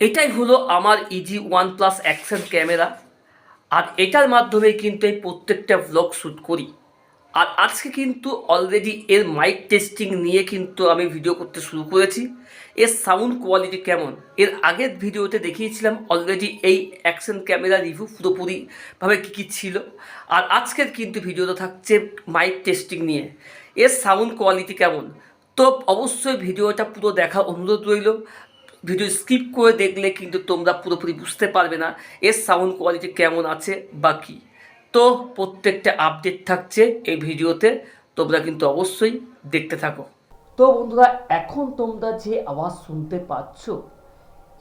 এটাই হলো আমার easy one plus action camera. আর এটার মাধ্যমে কিন্তু আমি প্রত্যেকটা ব্লগ শ্যুট করি। আর আজকে কিন্তু অলরেডি এর মাইক টেস্টিং নিয়ে কিন্তু আমি ভিডিও করতে শুরু করেছি। এর সাউন্ড কোয়ালিটি কেমন? এর আগের ভিডিওতে দেখিয়েছিলাম অলরেডি এই অ্যাকশন ক্যামেরা রিভিউ পুরোপুরিভাবে কী কী ছিল। আর আজকের কিন্তু ভিডিওটা থাকছে মাইক টেস্টিং নিয়ে। এর সাউন্ড কোয়ালিটি কেমন? তো অবশ্যই ভিডিওটা পুরো দেখা অনুরোধ রইল। ভিডিও স্কিপ করে দেখলে কিন্তু তোমরা পুরোপুরি বুঝতে পারবে না, এর সাউন্ড কোয়ালিটি কেমন আছে বা কী। তো প্রত্যেকটা আপডেট থাকছে এই ভিডিওতে, তোমরা কিন্তু অবশ্যই দেখতে থাকো। তো বন্ধুরা, এখন তোমরা যে আওয়াজ শুনতে পাচ্ছ,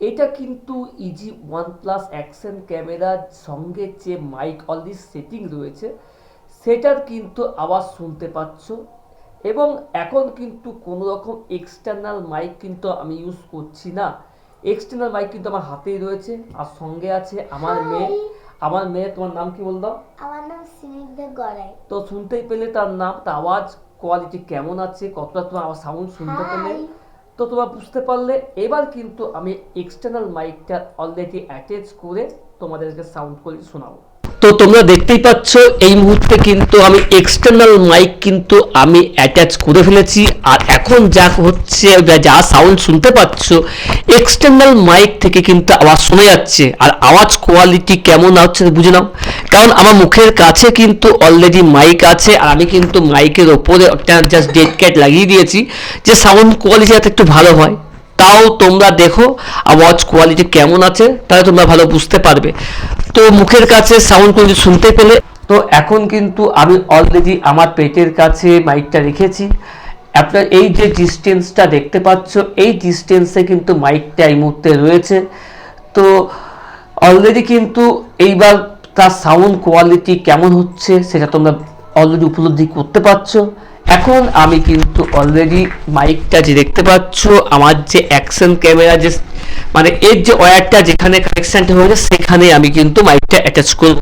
এটা কিন্তু ইজি ওয়ান প্লাস অ্যাকশন ক্যামেরার সঙ্গে যে মাইক অলরেডি সেটিং রয়েছে, সেটার কিন্তু আওয়াজ শুনতে পাচ্ছ। এবং এখন কিন্তু কোনো রকম এক্সটার্নাল মাইক কিন্তু আমি ইউজ করছি না। এক্সটার্নাল মাইক কিন্তু আমার হাতেই রয়েছে আর সঙ্গে আছে আমার মেয়ে। আমার মেয়ে তোমার নাম কি বলতো? আমার নাম স্নিগ্ধা গড়াই। তো শুনতেই পেলে তার নাম তার আওয়াজ কোয়ালিটি কেমন আছে কতটা তোমার আওয়াজ সাউন্ড শুনতে পেলে? তো তোমরা বুঝতে পারলে এবার কিন্তু আমি এক্সটার্নাল মাইকটা অলরেডি অ্যাটাচ করে তোমাদেরকে সাউন্ড কোয়ালিটি শোনাবো। তো তোমরা দেখতেই পাচ্ছ, এই মুহূর্তে কিন্তু আমি এক্সটার্নাল মাইক কিন্তু আমি অ্যাটাচ করে ফেলেছি। আর এখন যা হচ্ছে, যা সাউন্ড শুনতে পাচ্ছ এক্সটার্নাল মাইক থেকে কিন্তু আওয়াজ শোনা যাচ্ছে। আর আওয়াজ কোয়ালিটি কেমন হচ্ছে, বুঝে নাও। কারণ আমার মুখের কাছে কিন্তু অলরেডি মাইক আছে, আর আমি কিন্তু মাইকের ওপরে একটা জাস্ট ডেড ক্যাট লাগিয়ে দিয়েছি, যে সাউন্ড কোয়ালিটি যাতে একটু ভালো হয়। তাও তোমরা দেখো, আওয়াজ কোয়ালিটি কেমন আছে, তাহলে তোমরা ভালো বুঝতে পারবে। তো মুখের কাছে সাউন্ড কোয়ালিটি শুনতে পেলে? তো এখন কিন্তু আমি অলরেডি আমার পেটের কাছে মাইকটা রেখেছি। আপনার এই যে ডিস্টেন্সটা দেখতে পাচ্ছ, এই ডিস্টেন্সে কিন্তু মাইকটা এই মুহূর্তে রয়েছে। তো অলরেডি কিন্তু এইবার তার সাউন্ড কোয়ালিটি কেমন হচ্ছে, সেটা তোমরা অলরেডি উপলব্ধি করতে পারছ। এখন আমি কিন্তু অলরেডি মাইকটা যে দেখতে পাচ্ছ, আমার যে অ্যাকশন ক্যামেরা যে মানে এর যে ওয়্যারটা যেখানে কানেকশনটা হয়েছে সেখানে আমি কিন্তু মাইকটা অ্যাটাচ করব।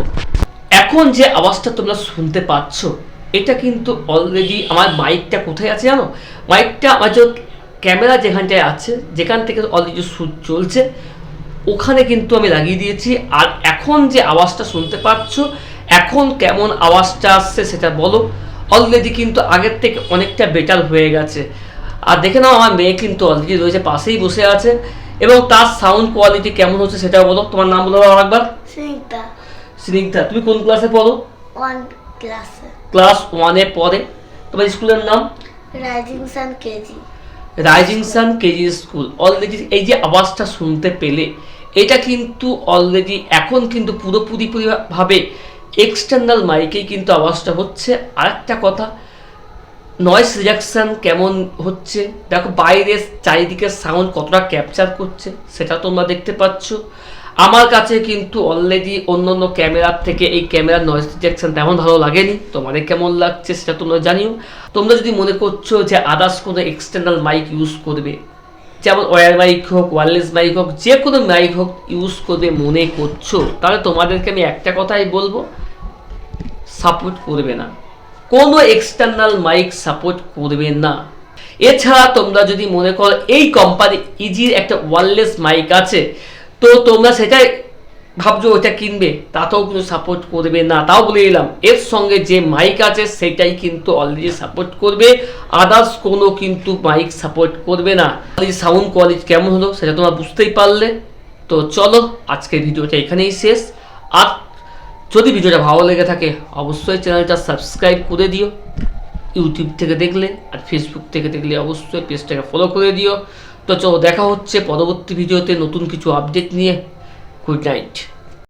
এখন যে আওয়াজটা তোমরা শুনতে পাচ্ছ, এটা কিন্তু অলরেডি আমার মাইকটা কোথায় আছে জানো? মাইকটা আমার যে ক্যামেরা যেখানটায় আছে, যেখান থেকে অলরেডি শ্যুট চলছে, ওখানে কিন্তু আমি লাগিয়ে দিয়েছি। আর এখন যে আওয়াজটা শুনতে পাচ্ছ, এখন কেমন আওয়াজটা আসছে সেটা বলো। অলরেডি কিন্তু আগের থেকে অনেকটা বেটার হয়ে গেছে। আর দেখে নাও, আমার মেয়ে কিন্তু অলরেডি রয়েছে, পাশেই বসে আছে। এবং তার সাউন্ড কোয়ালিটি কেমন হচ্ছে সেটাও বলো। তোমার নাম বলো আরেকবার। স্নিগ্ধা। স্নিগ্ধা তুমি কোন ক্লাসে পড়ো? ওয়ান ক্লাসে ক্লাস ওয়ানে পড়ে। তোমার স্কুলের নাম? Rising sun KG rising sun KG school already এই যে আওয়াজটা শুনতে পেলে এটা কিন্তু অলরেডি এখন কিন্তু পুরোপুরি ভাবে এক্সটার্নাল মাইকেই কিন্তু আওয়াজটা হচ্ছে। আর একটা কথা নয়েস রিজাকশন কেমন হচ্ছে? দেখো, বাইরের চারিদিকের সাউন্ড কতটা ক্যাপচার করছে, সেটা তোমরা দেখতে পাচ্ছ। আমার কাছে কিন্তু অলরেডি অন্য অন্য ক্যামেরার থেকে এই ক্যামেরার নয়েস রিজেকশন তেমন ভালো লাগেনি। তোমাদের কেমন লাগছে সেটা তোমরা জানিও। তোমরা যদি মনে করছ যে আদার্স কোনো এক্সটার্নাল মাইক ইউজ করবে, যেমন ওয়ার মাইক হোক ওয়ারলেস মাইক হোক, যে কোনো মাইক হোক ইউজ করবে মনে করছ, তাহলে তোমাদেরকে আমি একটা কথাই বলব সাপোর্ট করবে না। কোনো এক্সটার্নাল মাইক সাপোর্ট করবে না। এছাড়া তোমরা যদি মনে করো এই কোম্পানি ইজির একটা ওয়ারলেস মাইক আছে, তো তোমরা সেটাই ভাবছ ওটা কিনবে, তাতেও কিন্তু সাপোর্ট করবে না। তাও বলে দিলাম, এর সঙ্গে যে মাইক আছে সেটাই কিন্তু অলরেডি সাপোর্ট করবে আদার্স কোনো কিন্তু মাইক সাপোর্ট করবে না। সাউন্ড কোয়ালিটি কেমন হলো সেটা তোমরা বুঝতেই পারলে। তো চলো, আজকের ভিডিওটা এখানেই শেষ। আর যদি ভিডিওটা ভালো লেগে থাকে, অবশ্যই চ্যানেলটা সাবস্ক্রাইব করে দিও। ইউটিউব থেকে দেখলে আর ফেসবুক থেকে দেখলে অবশ্যই পেজটাকে ফলো করে দিও। তো চলো, দেখা হচ্ছে পরবর্তী ভিডিওতে নতুন কিছু আপডেট নিয়ে। Good night